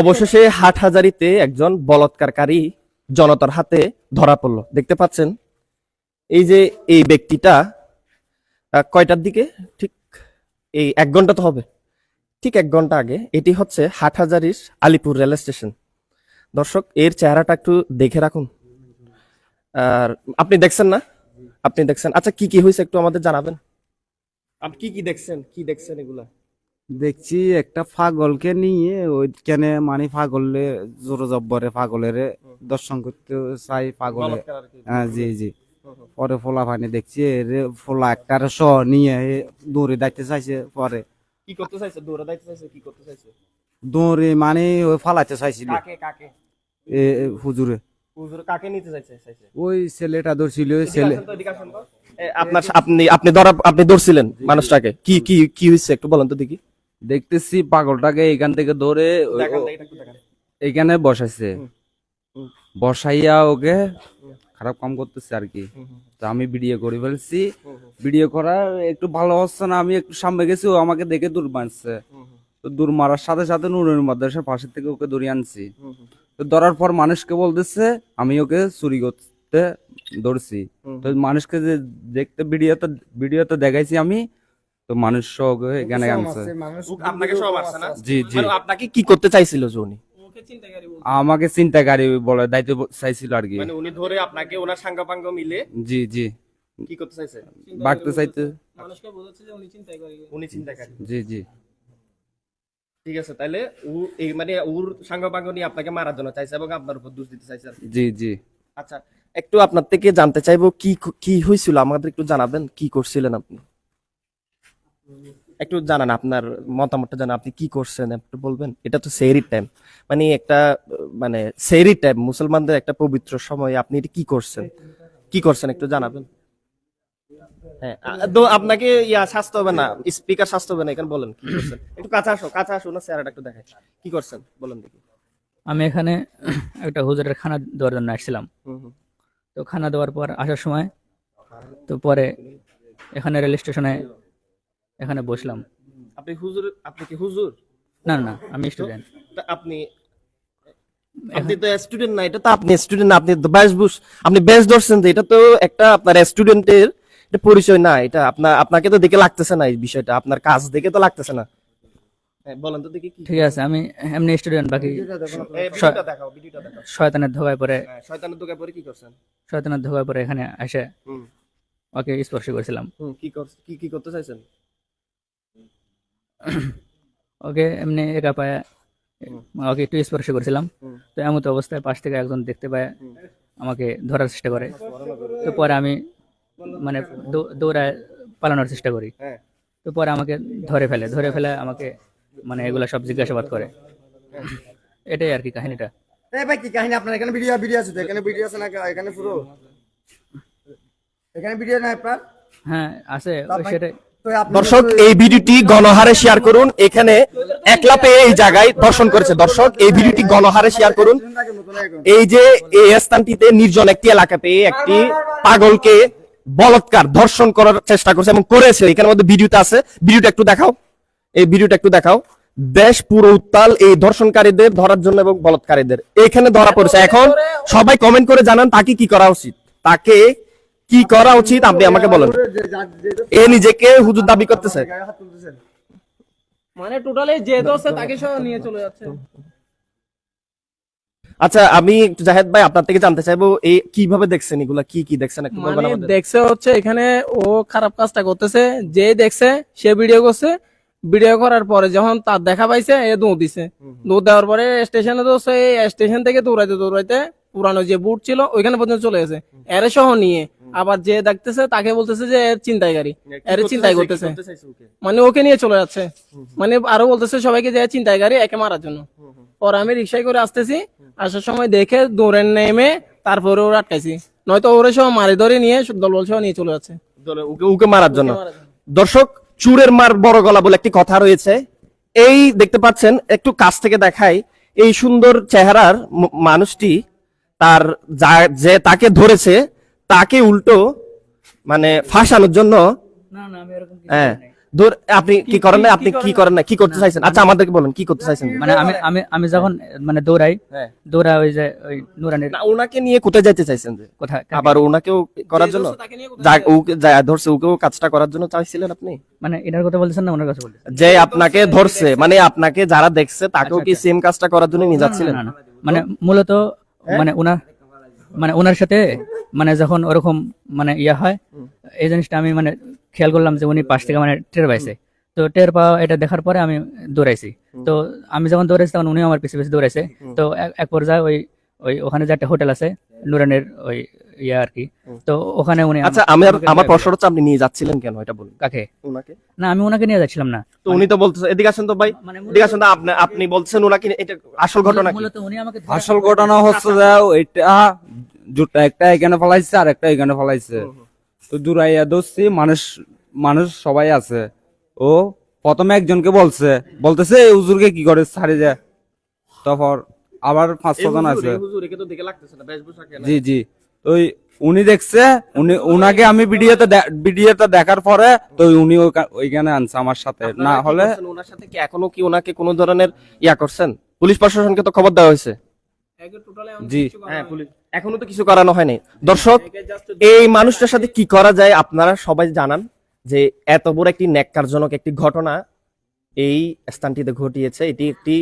অবশেষে হাটহাজারিতে একজন বলৎকারকারী জনতার হাতে ধরা পড়ল। দেখতে পাচ্ছেন? এই যে এই ব্যক্তিটা কয়টার দিকে? ঠিক এই এক ঘণ্টা তো হবে। ঠিক এক ঘণ্টা আগে এটি হচ্ছে হাটহাজারির আলিপুর রেল স্টেশন। দর্শক, এর চেহারাটা একটু দেখে রাখুন। আর আপনি দেখছেন না? আপনি দেখছেন? আচ্ছা কি কি হয়েছে একটু আমাদের জানাবেন। আপনি কি কি দেখছেন? কি দেখছেন এগুলা? দেখছি একটা পাগলকে নিয়ে ওইখানে মানে পাগলে জোর জব্বরে পাগলের দর্শন করতে চাই পাগলে। হ্যাঁ জি জি। পরে ফোলা পানি দেখছি এরে ফোলা একটারে স নিয়ে দৌড়ে দেখতে চাইছে পরে। কি করতে চাইছে? দৌড়া দাইতে চাইছে? কি করতে চাইছে? দৌড়ে মানে ওই ফালাতে চাইছিল। কাকে কাকে? এ হুজুরে। হুজুর কাকে নিতে চাইছে চাইছে? ওই ছেলেটা ধরছিল ওই ছেলে। আপনার আপনি আপনি ধরা আপনি ধরছিলেন মানুষটাকে। কি কি কি হয়েছে একটু বলেন তো দেখি। দেখতেছি পাগলটাকে এখান থেকে ধরে। এইখানে বসাইছে। বসাইয়া ওকে খারাপ কাম করতেছে আর কি। তো আমি ভিডিও করে ফেলছি। ভিডিও করা একটু ভালো হচ্ছে না আমি একটু সামনে গেছি ও আমাকে দেখে দূর মারছে। তো দূর মারার সাথে সাথে নুরের মাদ্রাসার পাশে থেকে ওকে ধরে আনছি। তো ধরার পর মানুষকে বলতেছে আমি ওকে চুরি করতে ধরছি। তো মানুষকে যে দেখতে ভিডিওতে ভিডিওতে দেখাইছি আমি তো মানুষ সহ এখানে আনছে আপনাকে সব আসছে না? জি জি। মানে আপনাকে কি করতে চাইছিল চিন্তাকারী আমাকে চিন্তাকারী বলে দায়িত্ব চাইছিল আর কি। মানে উনি ধরে আপনাকে ওনার সাঙ্গাপাঙ্গ মিলে জি জি। কি করতে চাইছে? বাড়তে চাইতে। মানুষকে বোঝাচ্ছে যে উনি চিন্তাই করে। উনি চিন্তা করেন। জি জি। ঠিক আছে তাহলে ও এই মানে ওর সাঙ্গাপাঙ্গ নিয়ে আপনাকে মারার জন্য চাইছে এবং আপনার উপর দোষ দিতে চাইছে আর কি। জি জি। আচ্ছা একটু আপনার থেকে জানতে চাইব কি কি হয়েছিল আমাদের একটু জানাবেন কি করছিলেন আপনি? একটু জানান আপনার মতামতটা জানান আপনি কি করছেন একটু বলবেন? এটা তো সেহরির টাইম মানে একটা মানে সেহরির টাইম মুসলমানদের একটা পবিত্র সময় আপনি এটা কি করছেন? কি করছেন একটু জানাবেন? হ্যাঁ তো আপনাকে ইয়া স্বাস্থ্য হবে না স্পিকার স্বাস্থ্য হবে না এখানে বলেন কি করছেন? একটু কাছে আসো কাছে আসো না চেহারাটা একটু দেখাই। কি করছেন? বলেন দেখি। আমি এখানে একটা হুজুরের খানা দেওয়ার জন্য আসছিলাম। তো খানা দেওয়ার পর আসার সময় তো পরে এখানে রেল স্টেশনে এখানে বসলাম। আপনি হুজুর আপনি কি হুজুর? না না আমি স্টুডেন্ট তা আপনি আপনি তো স্টুডেন্ট না এটা তো আপনি স্টুডেন্ট না আপনি বুস আপনি ব্যাচ ধরছেন তো এটা তো একটা আপনার স্টুডেন্টের এটা পরিচয় না এটা আপনার আপনাকে তো দেখে লাগতেছে না এই বিষয়টা আপনার কাজ দেখে তো লাগতেছে না। হ্যাঁ, বলেন তো দেখি কি ঠিক আছে আমি এমনি স্টুডেন্ট বাকি ভিডিওটা দেখাও ভিডিওটা দেখাও। শয়তানের ধোকায় পরে হ্যাঁ, শয়তানের দোকায় পরে কি করছেন? শয়তানের ধোকায় পরে এখানে এসে ওকে স্পর্শ করেছিলাম। কি কি কি করতে চাইছেন? ওকে এমনি একা পায়ে ওকে একটু স্পর্শ করেছিলাম। তো এমন অবস্থায় পাশ থেকে একজন দেখতে পায় আমাকে ধরার চেষ্টা করে। তো পরে আমি মানে দৌড়ায় পালানোর চেষ্টা করি। হ্যাঁ। তো পরে আমাকে ধরে ফেলে ধরে ফেলে আমাকে মানে এগুলা সব জিজ্ঞাসাবাদ করে। এটাই আর কি কাহিনীটা। ভাই কি কাহিনী আপনার? এখানে ভিডিও ভিডিও আছে এখানে ভিডিও আছে না এখানে পুরো? এখানে ভিডিও নাই আপনার? হ্যাঁ আছে। সেটাই। দর্শক এই ভিডিওটি গণহারে শেয়ার করুন। এখানে একলা পেয়ে এই জায়গায় দর্শন করেছে। দর্শক এই ভিডিওটি গণহারে শেয়ার করুন। এখন এই যে এই স্থানটিতে নির্জন একটি এলাকা পেয়ে একটি পাগলকে বলৎকার ধর্ষণ করার চেষ্টা করছে এবং করেছে। এখানের মধ্যে ভিডিওতে আছে। ভিডিওটা একটু দেখাও। এই ভিডিওটা একটু দেখাও। দেশ পুরো উত্তাল এই ধর্ষণকারীদের ধরার জন্য এবং বলৎকারীদের। এখানে ধরা পড়েছে। এখন সবাই কমেন্ট করে জানান তাকে কি করা উচিত। তাকে কি করা উচিত আপনি আমাকে বলেন। এ নিজেকে হুজুর দাবি করতেছে। মানে টোটালি যে দোষে তাকে সহ নিয়ে চলে যাচ্ছে। আচ্ছা আমি একটু জাহেদ ভাই আপনার থেকে জানতে চাইব এই কীভাবে দেখছেন এগুলা? কি কি দেখছেন? একটু বলবেন মানে আমাদের? দেখছে হচ্ছে এখানে ও খারাপ কাজটা করতেছে যে দেখছে সে ভিডিও করছে। ভিডিও করার পরে যখন তার দেখা পাইছে এ দৌড় দিছে। দৌড় দেওয়ার পরে স্টেশনে তো সে স্টেশন থেকে দৌড়াইতে দৌড়াইতে পুরানো যে বুট ছিল ওইখানে পর্যন্ত চলে গেছে। এর সহ নিয়ে আবার যে দেখতেছে তাকে বলতেছে যে এর চিন্তাইকারী কি এর করতে চিন্তাই করতেছে? মানে ওকে নিয়ে চলে যাচ্ছে। মানে আরও বলতেছে সবাইকে যে চিন্তাইকারী একে মারার জন্য। পর আমি রিক্সায় করে আসতেছি আসার সময় দেখে দৌড়ে নেমে তারপরে ওরা আটকাইছি। নয়তো ওরে সহ মারি ধরে নিয়ে দলবল সহ নিয়ে চলে যাচ্ছে। ওকে মারার জন্য। দর্শক চুরের মার বড় গলা বলে একটি কথা রয়েছে। এই দেখতে পাচ্ছেন একটু কাছ থেকে দেখাই এই সুন্দর চেহারার মানুষটি তার যা- যে তাকে ধরেছে তাকে উল্টো মানে ফাঁসানোর জন্য না না আমি এরকম কিছু হ্যাঁ। দূর আপনি কি করেন না আপনি কি করেন? না কি করতে চাইছেন? আচ্ছা আমাদেরকে বলেন কি করতে চাইছেন? মানে আমি আমি আমি যখন মানে দৌড়াই হ্যাঁ। দৌড়া ওই যে ওই নুরানির না ওনাকে নিয়ে কোথায় যাইতে চাইছেন যে? কোথায়? আবার ওনাকেও করার জন্য? ওকে ধরছে ওকেও কাজটা করার জন্য চাইছিলেন আপনি? মানে এটার কথা বলছেন না ওনার কথা বলছেন যে আপনাকে ধরছে মানে আপনাকে যারা দেখছে তাকেও কি সেম কাজটা করার জন্য নিয়ে যাচ্ছিলেন? মানে মূলত? মানে ওনার মানে ওনার সাথে মানে যখন ওরকম মানে ইয়া হয় এই জিনিসটা আমি মানে খেয়াল করলাম যে উনি পাশ থেকে মানে টের পাইছে। তো টের পাওয়া এটা দেখার পরে আমি দৌড়াইছি। তো আমি যখন দৌড়াইছি তখন উনিও আমার পিছিয়ে পিছিয়ে দৌড়াইছে। তো এক- এক পর্যায়ে ওই ওই ওখানে যে একটা হোটেল আছে নুরানের ওই ইয়া আর কি। তো ওখানে উনি আচ্ছা আমি আমার প্রশ্ন হচ্ছে আপনি নিয়ে যাচ্ছিলেন কেন? এটা বলুন। কাকে? ওনাকে না আমি ওনাকে নিয়ে যাচ্ছিলাম না। তো উনি তো বলতেছে এদিকে আসেন তো ভাই। মানে এদিকে আসেন তো আপনি আপনি বলছেন ওনাকে এটা আসল ঘটনা কি? মূলত উনি আমাকে আসল ঘটনা হচ্ছে যে ওইটা দুটা একটা এখানে ফলাইছে আর একটা এখানে ফলাইছে। তো দূরাইয়া মানুষ মানুষ সবাই আছে। ও প্রথমে একজনকে বলছে বলতেছে এই হুজুরকে কি করে ছাড়ে যায়? তারপর আবার পাঁচ ছজন আছে। জি জি। ওই উনি দেখছে উনি উনাকে আমি ভিডিওতে ভিডিওতে দেখার পরে তো উনি ওইখানে আনছে আমার সাথে। না হলে ওনার সাথে কি এখনও কি ওনাকে কোনো ধরনের ইয়া করছেন? পুলিশ প্রশাসনকে তো খবর দেওয়া হয়েছে। জি। হ্যাঁ পুলিশ এখনও তো কিছু করানো হয়নি। দর্শক এই মানুষটার সাথে কি করা যায় আপনারা সবাই জানান যে এত বড় একটি ন্যাক্কারজনক একটি ঘটনা এই স্থানটিতে ঘটিয়েছে। এটি একটি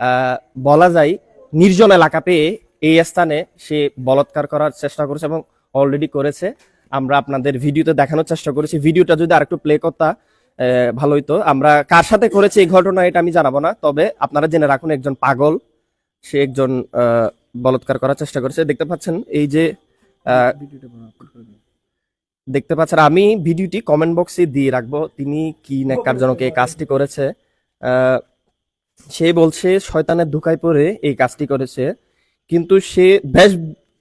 আহ, বলা যায় নির্জন এলাকা পেয়ে এই স্থানে সে বলৎকার করার চেষ্টা করেছে এবং অলরেডি করেছে। আমরা আপনাদের ভিডিওতে দেখানোর চেষ্টা করেছি। ভিডিওটা যদি আরেকটু প্লে করতা আহ, ভালো হইতো। আমরা কার সাথে করেছি এই ঘটনা এটা আমি জানাব না তবে আপনারা জেনে রাখুন একজন পাগল সে একজন বলৎকার করার চেষ্টা করেছে। দেখতে পাচ্ছেন এই যে দেখতে পাচ্ছেন আমি ভিডিওটি কমেন্ট বক্সে দিয়ে রাখব। তিনি কি ন্যাক্কারজনক এই কাজটি করেছে? সে বলছে শয়তানের ধোকায় পড়ে এই কাজটি করেছে। কিন্তু সে ভ্যাস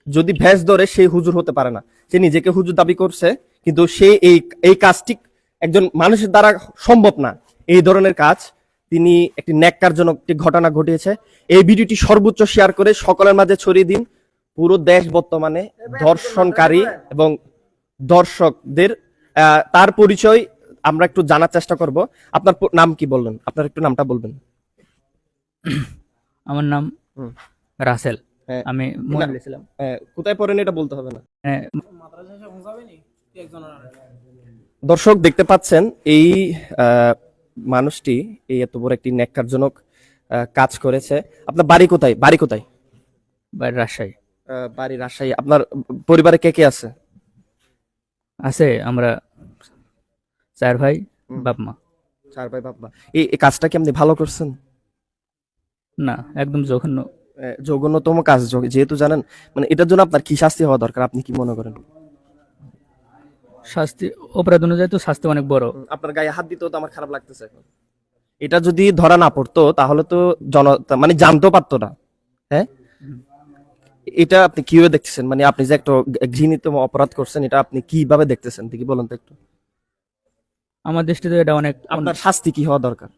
যদি ভ্যাস ধরে সে হুজুর হতে পারে না। সে নিজেকে হুজুর দাবি করছে কিন্তু সে এই এই কাজটি একজন মানুষের দ্বারা সম্ভব না। এই ধরনের কাজ তিনি একটি ন্যাক্কারজনক একটি ঘটনা ঘটিয়েছে। এই ভিডিওটি সর্বোচ্চ শেয়ার করে সকলের মাঝে ছড়িয়ে দিন। পুরো দেশ বর্তমানে ধর্ষণকারী এবং দর্শকদের তার পরিচয় আমরা একটু জানার চেষ্টা করব। আপনার নাম কি বললেন? আপনার একটু নামটা বলবেন। আমার নাম। রাসেল। আমি মহিলা ছিলাম কোথায় পড়েন এটা বলতে হবে না। হ্যাঁ, দর্শক দেখতে পাচ্ছেন এই আহ, মানুষটি এই এত বড় একটি ন্যাক্কারজনক আহ, কাজ করেছে। আপনার বাড়ি কোথায়? বাড়ি কোথায়? বাড়ি রাজশাহী। আহ, বাড়ি রাজশাহী। আপনার পরিবারে কে কে আছে? আছে আমরা চার ভাই। বাপ মা। চার ভাই বাবা এই এই কাজটা কি আপনি ভালো করছেন? না একদম জঘন্য। জঘন্যতম কাজ যেহেতু জানেন মানে এটার জন্য আপনার কি শাস্তি হওয়া দরকার? আপনি কি মনে করেন? শাস্তি অপরাধ অনুযায়ী তো শাস্তি অনেক বড়। আপনার গায়ে হাত দিতেও তো আমার খারাপ লাগতেছে এখন। এটা যদি ধরা না পড়তো তাহলে তো জন মানে জানতেও পারতো না। হ্যাঁ? এটা আপনি কীভাবে দেখতেছেন? মানে আপনি যে একটা ঘৃণিত অপরাধ করছেন এটা আপনি কীভাবে দেখতেছেন? দেখি বলেন তো একটু। আমার দৃষ্টিতে এটা অনেক আপনার শাস্তি কি হওয়া দরকার?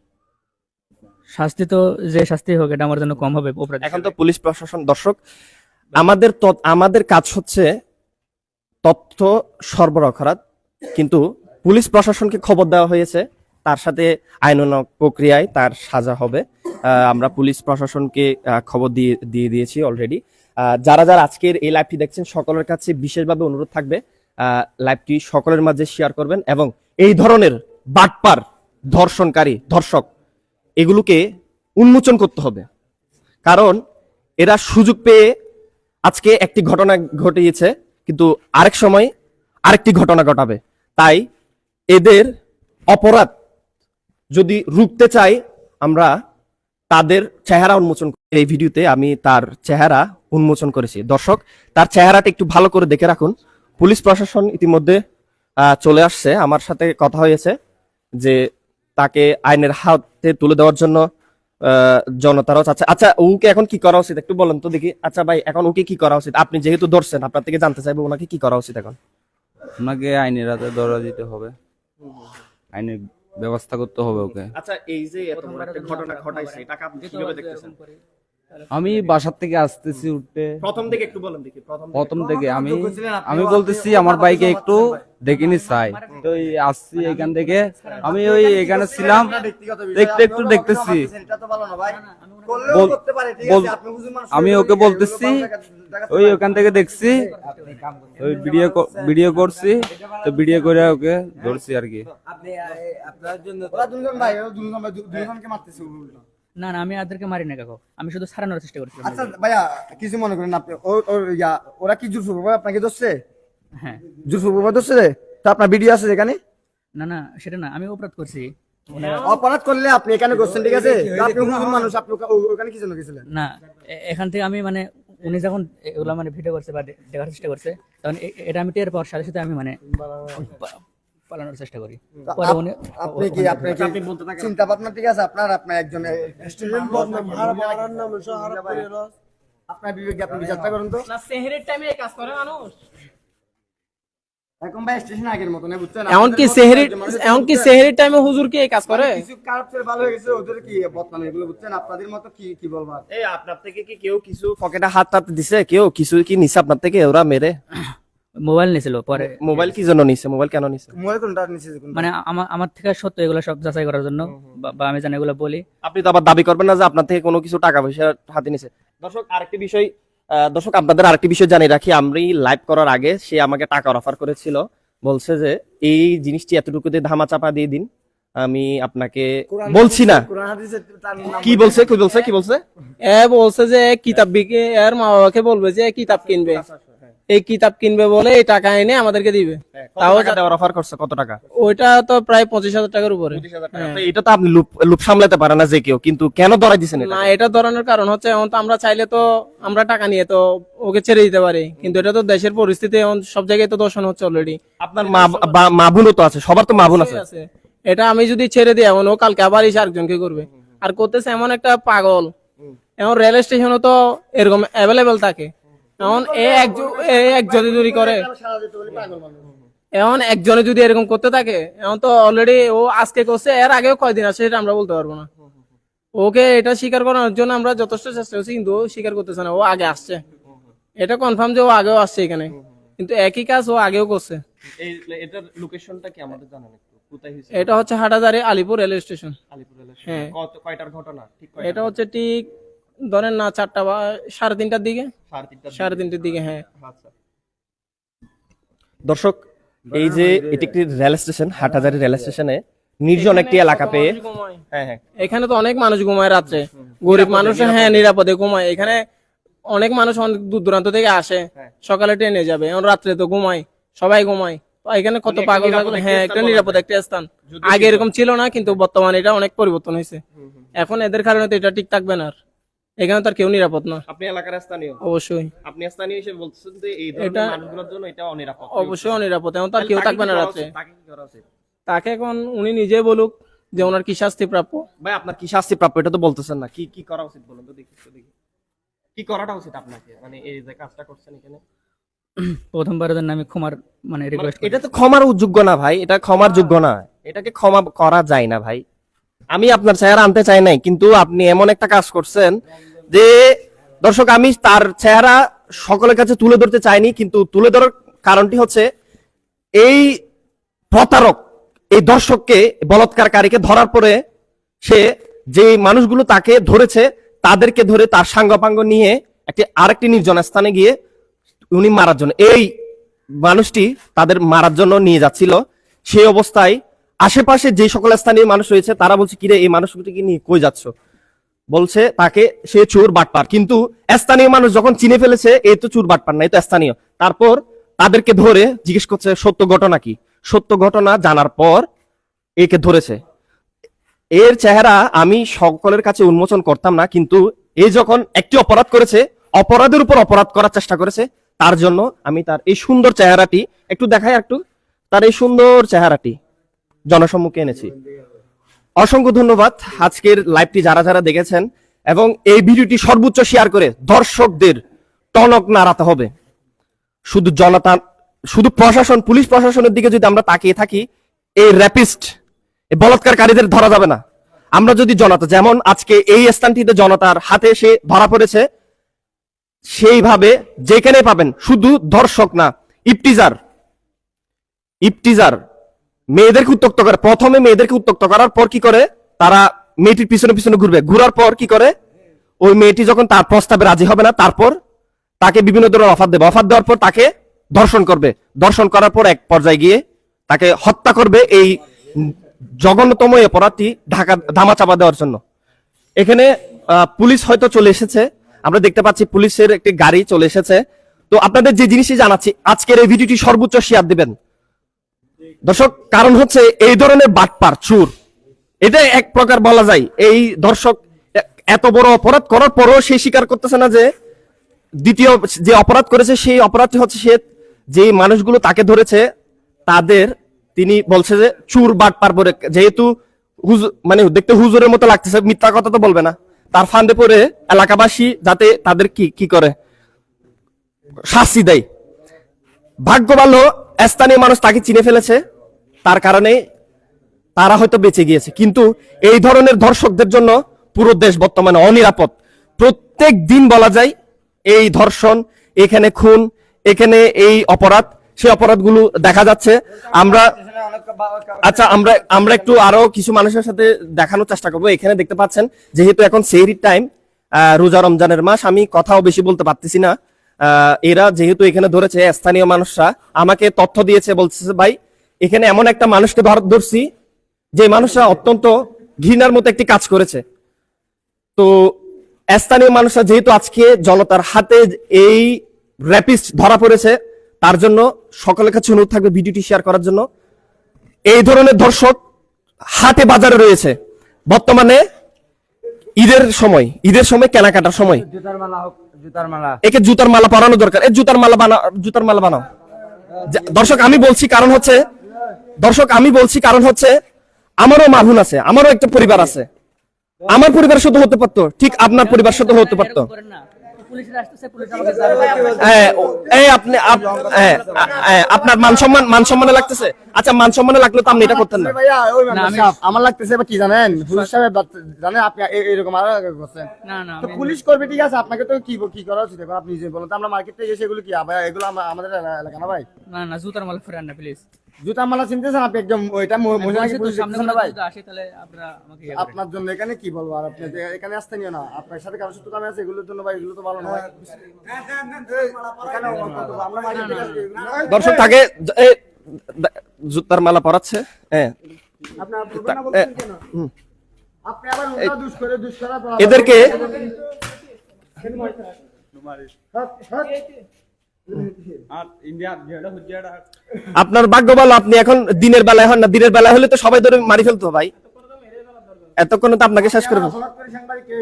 শাস্তি তো যে শাস্তি হোক, এটা আমার জন্য কম হবে এখন তো পুলিশ প্রশাসন, দর্শক, আমাদের আমাদের কাজ হচ্ছে তথ্য সরবরাহ করা, কিন্তু পুলিশ প্রশাসনকে খবর দেওয়া হয়েছে, তার সাথে আইনানুগ প্রক্রিয়ায় তার সাজা হবে। আমরা পুলিশ প্রশাসনকে খবর দিয়ে দিয়ে দিয়েছি অলরেডি যারা যারা আজকের এই লাইভটি দেখছেন, সকলের কাছে বিশেষভাবে অনুরোধ থাকবে লাইভটি সকলের মাঝে শেয়ার করবেন এবং এই ধরনের বাটপার ধর্ষণকারী, ধর্ষক এগুলোকে উন্মোচন করতে হবে। কারণ এরা সুযোগ পেয়ে আজকে একটি ঘটনা ঘটিয়েছে, কিন্তু আরেক সময় আরেকটি ঘটনা ঘটাবে। তাই এদের অপরাধ যদি রুখতে চাই, আমরা তাদের চেহারা উন্মোচন। এই ভিডিওতে আমি তার চেহারা উন্মোচন করেছি। দর্শক, তার চেহারাটা একটু ভালো করে দেখে রাখুন। পুলিশ প্রশাসন ইতিমধ্যে চলে আসছে। আমার সাথে কথা হয়েছে যে তাকে আইনের হাতে তুলে দেওয়ার জন্য জনতারও জনতারাও চাচ্ছে আচ্ছা ওকে এখন কি করা উচিত? একটু বলেন তো দেখি। আচ্ছা ভাই এখন ওকে কি করা উচিত? আপনি যেহেতু ধরছেন আপনার থেকে জানতে চাইব ওনাকে কি করা উচিত এখন? ওনাকে আইনের হাতে ধরা দিতে হবে। আইনের ব্যবস্থা করতে হবে ওকে। আচ্ছা এই যে এত বড় একটা ঘটনা ঘটাইছে এটাকে আপনি কীভাবে দেখতেছেন? আমি বাসার থেকে আসতেছি উঠতে। প্রথম থেকে একটু বলেন দেখি প্রথম প্রথম থেকে আমি? আমি বলতেছি আমার বাইকে একটু? দেখিনি চাই তো আসছি এখান থেকে। আমি ওই এখানে ছিলাম। দেখতে একটু দেখতেছি। অফিসে, এটা তো ভালো না ভাই। করলেও বল- করতে পারে, ঠিক বল- আছে, আপনি হুজুর মানুষ আমি ওকে বলতেছি ওই ওখান থেকে দেখছি। ওই ভিডিও ভিডিও করছি। তো ভিডিও করে ওকে ধরছি আর কি। ওরা দুজন না না আমি ওদেরকে মারি না কাকু আমি শুধু সারানোর চেষ্টা করছিলাম আচ্ছা ভাইয়া কিছু মনে করেন না আপনি ও- ওর ইয়া, ওরা কি জুলফু বাবা আপনাকে ধরছে? হ্যাঁ। জুলফু বাবা ধরছে তো আপনার ভিডিও আছে এখানে না না সেটা না আমি অপরাধ করছি। অপরাধ করলে আপনি এখানে করছেন ঠিক আছে? আপনি হুজুর মানুষ আপনি ওখানে কি জন্য গেছিলেন? না এখান থেকে আমি মানে উনি যখন এগুলো মানে ভিডিও করছে বা দেখার চেষ্টা করছে তখন এটা আমি টের পাওয়ার সাথে সাথে আমি মানে পালানোর চেষ্টা করি। আপনি কি আপনি কি চিন্তা ভাবনা ঠিক আছে? আপনার আপনার একজন স্টুডেন্ট আপনার বিবেকে আপনি বিচারটা করুন তো। না সেহেরের টাইমে কাজ করে মানুষ। এখন ভাই স্টেশন আগের মতো না বুঝছেন? সেহেরি টাইমে হুজুর কি এই কাজ করে? কিছু খারাপ ছেলে ভালো হয়ে গেছে ওদের কি বদনাম এগুলো বুঝছেন? আপনাদের মতো কি কি? এই আপনার থেকে কি কেউ কিছু পকেটে হাত টাত দিছে? কেউ কিছু কি নিছে আপনার থেকে? ওরা মেরে? মোবাইল নিয়েছিল পরে মোবাইল কি জন্য নিছে? মোবাইল কেন নিছে? মোবাইল কোনটা কোনটা? মানে আমার আমার থেকে সত্য এগুলো সব যাচাই করার জন্য বা- আমি জানি এগুলো বলি। আপনি তো আবার দাবি করবেন না যে আপনার থেকে কোনো কিছু টাকা পয়সা হাতে নিছে। দর্শক আরেকটি বিষয় দর্শক আপনাদের আরেকটি বিষয় জানিয়ে রাখি। আমি লাইভ করার আগে সে আমাকে টাকার অফার করেছিল। বলছে যে এই জিনিসটি এতটুকু দিয়ে ধামা চাপা দিয়ে দিন। আমি আপনাকে বলছি না। কি বলছে? কি বলছে? কি বলছে? এ বলছে যে কিতাব বিকে এর মা বাবাকে বলবে যে কিতাব কিনবে। এই কিতাব কিনবে বলে এই টাকা এনে আমাদেরকে দিবে। তাও টাকা দেওয়ার অফার করছে? কত টাকা? ওইটা তো প্রায় পঁচিশ হাজার টাকার উপরে। তো এটা তো আপনি লুপ সামলাতে পারে না যে কেউ কিন্তু কেন ধরাই না এটা ধরনের কারণ হচ্ছে এখন তো আমরা চাইলে তো আমরা টাকা নিয়ে তো ওকে ছেড়ে দিতে পারি। কিন্তু এটা তো দেশের পরিস্থিতি এখন সব জায়গায় তো দর্শন হচ্ছে অলরেডি আপনার মা বোনও তো আছে সবার তো মা বোন আছে। এটা আমি যদি ছেড়ে দিই এখন ও কালকে আবার এসে আরেকজনকে করবে। আর করতেছে এমন একটা পাগল। এখন রেল স্টেশনও তো এরকম অ্যাভেলেবেল থাকে। এখন এ একজন যদি করে। এখন একজনে যদি এরকম করতে থাকে এখন তো অলরেডি ও আজকে করছে এর আগেও কয়দিন আছে সেটা আমরা বলতে পারব না। ওকে এটা স্বীকার করানোর জন্য আমরা যথেষ্ট চেষ্টা করছি কিন্তু ও স্বীকার করতেছে না ও আগে আসছে। এটা কনফার্ম যে ও আগেও আসছে এখানে কিন্তু একই কাজ ও আগেও করছে। এটার লোকেশনটা কি আমাদের জানান একটু? এটা হচ্ছে হাটাজারি আলিপুর রেলওয়ে স্টেশন। আলিপুর হ্যাঁ। কয়টার ঘটনা? ঠিক এটা হচ্ছে ঠিক ধরেন না চারটা বা সাড়ে তিনটার দিকে? সাড়ে তিনটার দিকে। হ্যাঁ। আচ্ছা। দর্শক এই যে এটি একটি রেল স্টেশন হাটহাজারি রেল স্টেশনে নির্জন একটি এলাকা পেয়ে। হ্যাঁ হ্যাঁ। এখানে তো অনেক মানুষ ঘুমায় রাত্রে। গরিব মানুষ হ্যাঁ নিরাপদে। ঘুমায়। এখানে অনেক মানুষ অনেক দূর দূরান্ত থেকে আসে। হ্যাঁ। সকালে ট্রেনে যাবে রাত্রে তো ঘুমায়। সবাই ঘুমায়। এখানে কত পাগল হ্যাঁ একটা নিরাপদ একটা স্থান। আগে এরকম ছিল না কিন্তু বর্তমানে এটা অনেক পরিবর্তন হয়েছে। এখন এদের কারণে তো এটা ঠিক থাকবে না আর। এখানে তো আর কেউ নিরাপদ না। আপনি এলাকার স্থানীয়? অবশ্যই। আপনি স্থানীয় হিসেবে বলছেন যে এই ধরনের মানুষগুলোর জন্য এটা অনিরাপদ। অবশ্যই অনিরাপদ এখন তো আর কেউ তাকে থাকবে না উচিত? তাকে কি করা উচিত? তাকে এখন উনি নিজে বলুক যে ওনার কি শাস্তি প্রাপ্য। ভাই আপনার কি শাস্তি প্রাপ্য? এটা তো বলতেছেন না। কি কি করা উচিত বলুন তো দেখি একটু দেখি। কি করাটা উচিত আপনাকে? মানে এই যে কাজটা করছেন এখানে? প্রথমবারের জন্য আমি ক্ষমার মানে রিকোয়েস্ট এটা তো ক্ষমার যোগ্য না ভাই এটা ক্ষমার যোগ্য না। এটাকে ক্ষমা করা যায় না ভাই। আমি আপনার চেহারা আনতে চাই নাই, কিন্তু আপনি এমন একটা কাজ করছেন যে, দর্শক, আমি তার চেহারা সকলের কাছে তুলে ধরতে চাইনি, কিন্তু তুলে ধরার কারণটি হচ্ছে এই প্রতারক, এই দর্শককে, বলৎকারকারীকে ধরার পরে সে যে মানুষগুলো তাকে ধরেছে, তাদেরকে ধরে তার সাঙ্গপাঙ্গ নিয়ে একটি আরেকটি নির্জন স্থানে গিয়ে উনি মারার জন্য এই মানুষটি তাদের মারার জন্য নিয়ে যাচ্ছিল। সেই অবস্থায় আশেপাশে যে সকল স্থানীয় মানুষ রয়েছে, তারা বলছে কিরে এই মানুষগুলিকে নিয়ে কই যাচ্ছ? বলছে, তাকে সে চোর বাটপার। কিন্তু স্থানীয় মানুষ যখন চিনে ফেলেছে, এ তো চোর বাটপার না, এ তো স্থানীয়। তারপর তাদেরকে ধরে জিজ্ঞেস করছে, সত্য ঘটনা কি? সত্য ঘটনা জানার পর একে ধরেছে। এর চেহারা আমি সকলের কাছে উন্মোচন করতাম না, কিন্তু এ যখন একটি অপরাধ করেছে, অপরাধের উপর অপরাধ করার চেষ্টা করেছে, তার জন্য আমি তার এই সুন্দর চেহারাটি একটু দেখাই একটু, তার এই সুন্দর চেহারাটি। জনসম্মুখে এনেছি। অসংখ্য ধন্যবাদ আজকের লাইভটি যারা যারা দেখেছেন এবং এই ভিডিওটি সর্বোচ্চ শেয়ার করে দর্শকদের টনক নাড়াতে হবে। শুধু জনতা, শুধু প্রশাসন, পুলিশ প্রশাসনের দিকে যদি আমরা তাকিয়ে থাকি, এই র্যাপিস্ট এই বলাৎকারকারীদের ধরা যাবে না। আমরা যদি জনতা, যেমন আজকে এই স্থানটিতে জনতার হাতে সে ধরা পড়েছে, সেইভাবে যেখানে পাবেন, শুধু ধর্ষক না ইপটিজার ইপটিজার মেয়েদেরকে উত্তক্ত করে। প্রথমে মেয়েদেরকে উত্তক্ত করার পর কি করে? তারা মেয়েটির পিছনে পিছনে ঘুরবে। ঘুরার পর কি করে? ওই মেয়েটি যখন তার প্রস্তাবে রাজি হবে না, তারপর তাকে বিভিন্ন ধরনের অফার দেবে। অফার দেওয়ার পর তাকে ধর্ষণ করবে। ধর্ষণ করার পর এক পর্যায়ে গিয়ে তাকে হত্যা করবে এই জঘন্যতম এই অপরাধটি ঢাকা ধামা চাপা দেওয়ার জন্য। এখানে পুলিশ হয়তো চলে এসেছে। আমরা দেখতে পাচ্ছি পুলিশের একটি গাড়ি চলে এসেছে। তো আপনাদের যে জিনিসই জানাচ্ছি, আজকের এই ভিডিওটি সর্বোচ্চ শেয়ার দিবেন। দর্শক, কারণ হচ্ছে এই ধরনের বাটপার, চুর। এটা এক প্রকার বলা যায়। এই দর্শক এত বড় অপরাধ করার পরও সে স্বীকার করতেছে না যে দ্বিতীয় যে অপরাধ করেছে, সেই অপরাধটি হচ্ছে সে যে মানুষগুলো তাকে ধরেছে, তাদের তিনি বলছে যে চুর বাটপার পরে যেহেতু মানে দেখতে হুজুরের মতো লাগতেছে, মিথ্যা কথা তো বলবে না। তার ফান্ডে পরে এলাকাবাসী যাতে তাদের কি কি করে? শাস্তি দেয়। ভাগ্য ভালো স্থানীয় মানুষ তাকে চিনে ফেলেছে। তার কারণে তারা হয়তো বেঁচে গিয়েছে। কিন্তু এই ধরনের ধর্ষকদের জন্য পুরো দেশ বর্তমানে অনিরাপদ। প্রত্যেক দিন বলা যায়, এই ধর্ষণ, এখানে খুন, এখানে এই অপরাধ, সেই অপরাধগুলো দেখা যাচ্ছে। আমরা আচ্ছা আমরা আমরা একটু আরও কিছু মানুষের সাথে দেখানোর চেষ্টা করব। এখানে দেখতে পাচ্ছেন, যেহেতু এখন সেহরির টাইম রোজা রমজানের মাস, আমি কথাও বেশি বলতে পারতেছি না। এরা যেহেতু এখানে ধরেছে, স্থানীয় মানুষরা আমাকে তথ্য দিয়েছে বলছে ভাই এখানে এমন একটা মানুষকে ধর- ধরছি যে মানুষরা অত্যন্ত ঘৃণার মতো একটি কাজ করেছে। তো স্থানীয় মানুষরা যেহেতু আজকে জনতার হাতে এই র্যাপিস্ট ধরা পড়েছে তার জন্য সকলের কাছে অনুরোধ থাকবে ভিডিওটি শেয়ার করার জন্য। এই ধরনের দর্শক হাটে বাজারে রয়েছে। বর্তমানে ঈদের সময় ঈদের সময় কেনাকাটার সময়। জুতার মালা হোক জুতার মালা। একে জুতার মালা পরানো দরকার। এ জুতার মালা বানা জুতার মালা বানাও। দর্শক আমি বলছি কারণ হচ্ছে দর্শক আমি বলছি কারণ হচ্ছে আমারও মাহুন আছে আমারও একটা পরিবার আছে। আমার পরিবার সাথে হতে পারতো ঠিক আপনার পরিবার সাথে হতে পারতো। হ্যাঁ, হ্যাঁ, হ্যাঁ, আপনার মান সম্মান মান সম্মানে লাগতেছে? আচ্ছা মান সম্মানে লাগলে তো আপনি এটা করতেন না। ভাইয়া ওই না, মেম্বার আমি- সাহেব, আমার লাগতেছে এবার কি জানেন? পুলিশ সাহেব জানেন আপনি এ- এরকম আর করছেন না, না, তো পুলিশ করবে ঠিক আছে আপনাকে তো কি কি করা উচিত আপনি নিজে বলুন। তো আমরা মার্কেট থেকে এসে এগুলো কি ভাই এগুলো আমাদের এলাকা না ভাই? না, না, জুতার মাল ফেরান না, please। জুতা মালা চিনতেছেন আপনি একদম ওইটা আমি মহিলা তো, পুলিশ সামনে দেখতেছেন না কোনো ভাই আসে, তাহলে আপনারা আমাকে আপনার জন্য এখানে কি বলব? আর আপনি যে এখানে স্থানীয় না আপনার সাথে কারোর সাথে কামে আছে এগুলোর জন্য ভাই এগুলো তো ভালো না ভাই। এখানে আমরা মার্কেট থেকে আসছি, এগুলো- দর্শক তাকে জ- জুতার মালা পরাচ্ছে। হ্যাঁ আপনার বলবেন না কেন? আপনি আবার উল্টা দুষ করে দুষ করার এদেরকে আপনার ভাগ্য ভালো, আপনি এখন দিনের বেলায় হন না, দিনের বেলায় হলে তো সবাই ধরে মারি ফেলতো ভাই। এতক্ষণ তো আপনাকে শেষ করে ফেলতো। হঠাৎ করে সাংবাদিককে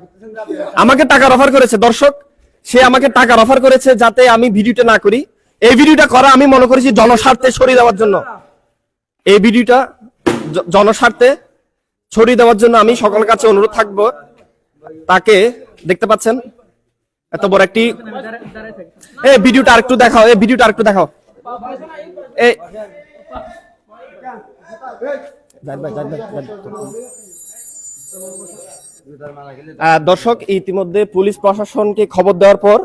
করতেছেন যে আপনি- আমাকে টাকার অফার করেছে, দর্শক, সে আমাকে টাকার অফার করেছে যাতে আমি ভিডিওটা না করি। এই ভিডিওটা করা আমি মনে করেছি জনস্বার্থে ছড়িয়ে দেওয়ার জন্য। এই ভিডিওটা জনস্বার্থে ছড়িয়ে দেওয়ার জন্য আমি সকলের কাছে অনুরোধ থাকব। তাকে দেখতে পাচ্ছেন? এত বড় একটি এই ভিডিওটা আরেকটু দেখাও এই ভিডিওটা আরেকটু দেখাও। আহ, দর্শক ইতিমধ্যে পুলিশ প্রশাসনকে খবর দেওয়ার পর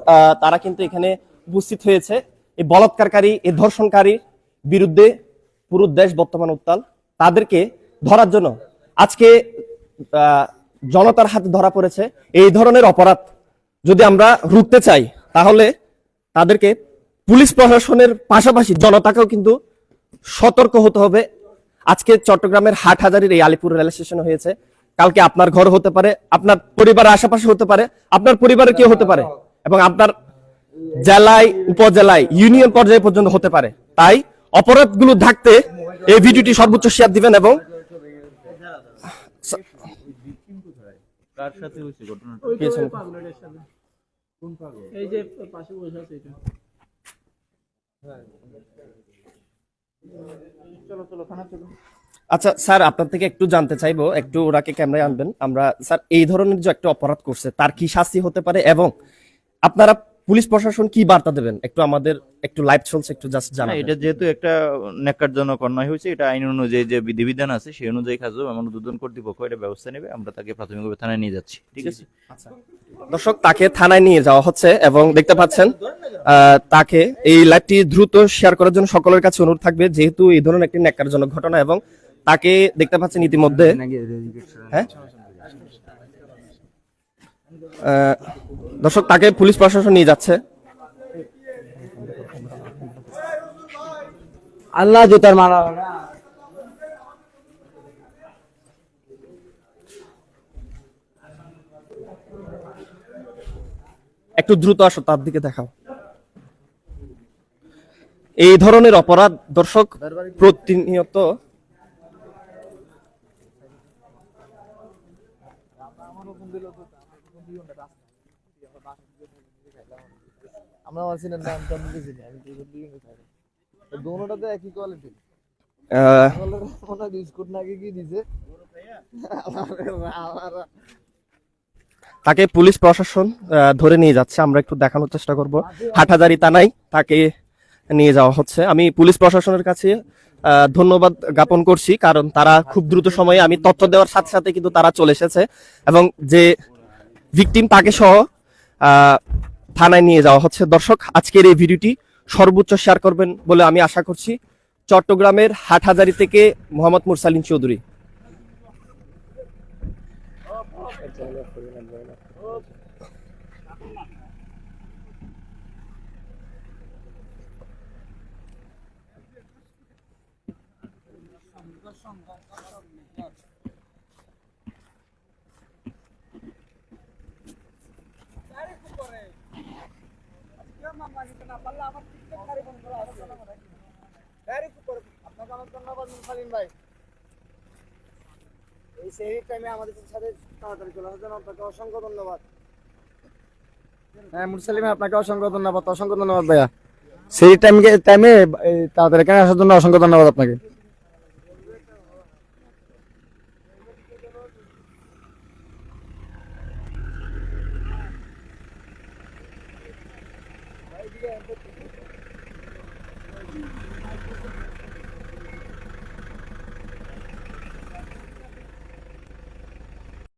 তারা কিন্তু এখানে উপস্থিত হয়েছে। এই বলাৎকারকারী এই ধর্ষণকারীর বিরুদ্ধে পুরো দেশ বর্তমান উত্তাল। তাদেরকে ধরার জন্য আজকে জনতার হাতে ধরা পড়েছে। এই ধরনের অপরাধ যদি আমরা রুখতে চাই তাহলে তাদেরকে পুলিশ প্রশাসনের পাশাপাশি জনতাকেও কিন্তু সতর্ক হতে হবে। আজকে চট্টগ্রামের হাট হাজারির এই আলিপুর রেল স্টেশন হয়েছে। কালকে আপনার ঘর হতে পারে আপনার পরিবারের আশেপাশে হতে পারে আপনার পরিবারের কেউ হতে পারে এবং আপনার জেলায় উপজেলায় ইউনিয়ন পর্যায়ে পর্যন্ত হতে পারে। তাই অপরাধগুলো ঢাকতে এই ভিডিওটি সর্বোচ্চ শেয়ার দিবেন এবং কার সাথে হয়েছে ঘটনাটা? পাগলের সাথে। এই যে পাশে বসে আছে এটা। আচ্ছা স্যার আপনার থেকে একটু জানতে চাইব একটু ওরাকে ক্যামেরায় আনবেন। আমরা স্যার এই ধরনের যে একটা অপরাধ করছে তার কি শাস্তি হতে পারে? এবং আপনারা পুলিশ প্রশাসন কি বার্তা দেবেন? একটু আমাদের একটু লাইভ চলছে একটু জাস্ট না, জানাবেন। এটা যেহেতু একটা ন্যাক্কারজনক অন্যায় হয়েছে এটা আইন অনুযায়ী যে বিধিবিধান আছে সেই অনুযায়ী কাজ হবে এমন উদ্বোধন কর্তৃপক্ষ এটা ব্যবস্থা নেবে আমরা তাকে প্রাথমিকভাবে থানায় নিয়ে যাচ্ছি ঠিক আছে? দর্শক তাকে থানায় নিয়ে যাওয়া হচ্ছে এবং দেখতে পাচ্ছেন আহ, তাকে এই লাইভটি দ্রুত শেয়ার করার জন্য সকলের কাছে অনুরোধ থাকবে যেহেতু এই ধরনের একটি নেকারজনক ঘটনা এবং তাকে দেখতে পাচ্ছেন ইতিমধ্যে। হ্যাঁ? দর্শক তাকে পুলিশ প্রশাসন নিয়ে যাচ্ছে। আল্লাহ জুতার মারা একটু দ্রুত আসো তার দিকে দেখাও। এই ধরনের অপরাধ দর্শক প্রতিনিয়ত আমরা আমার সিনের নাম টাম দিয়েছি আমি খাই দোনোটাতে একই কোয়ালিটি আহ, মনে হয় বিস্কুট নাকি কি দিছে? তাকে পুলিশ প্রশাসন ধরে নিয়ে যাচ্ছে আমরা একটু দেখানোর চেষ্টা করব। হাটহাজারি থানায় তাকে নিয়ে যাওয়া হচ্ছে। আমি পুলিশ প্রশাসনের কাছে ধন্যবাদ জ্ঞাপন করছি কারণ তারা খুব দ্রুত সময়ে আমি তথ্য দেওয়ার সাথে সাথে কিন্তু তারা চলে এসেছে। এবং যে ভিকটিম তাকে সহ থানায় নিয়ে যাওয়া হচ্ছে। দর্শক, আজকের এই ভিডিওটি সর্বোচ্চ শেয়ার করবেন বলে আমি আশা করছি। চট্টগ্রামের হাটহাজারি থেকে মোহাম্মদ মুরসালিন চৌধুরী। আপনাকে অনেক ধন্যবাদ মুসালিম ভাই। এই সেই টাইমে আমাদের সাথে তাড়াতাড়ি চলে আসার জন্য আপনাকে অসংখ্য ধন্যবাদ। হ্যাঁ মুরসালিম আপনাকে অসংখ্য ধন্যবাদ অসংখ্য ধন্যবাদ ভাইয়া। সেই টাইমে টাইমে তাড়াতাড়ি এখানে আসার জন্য অসংখ্য ধন্যবাদ আপনাকে।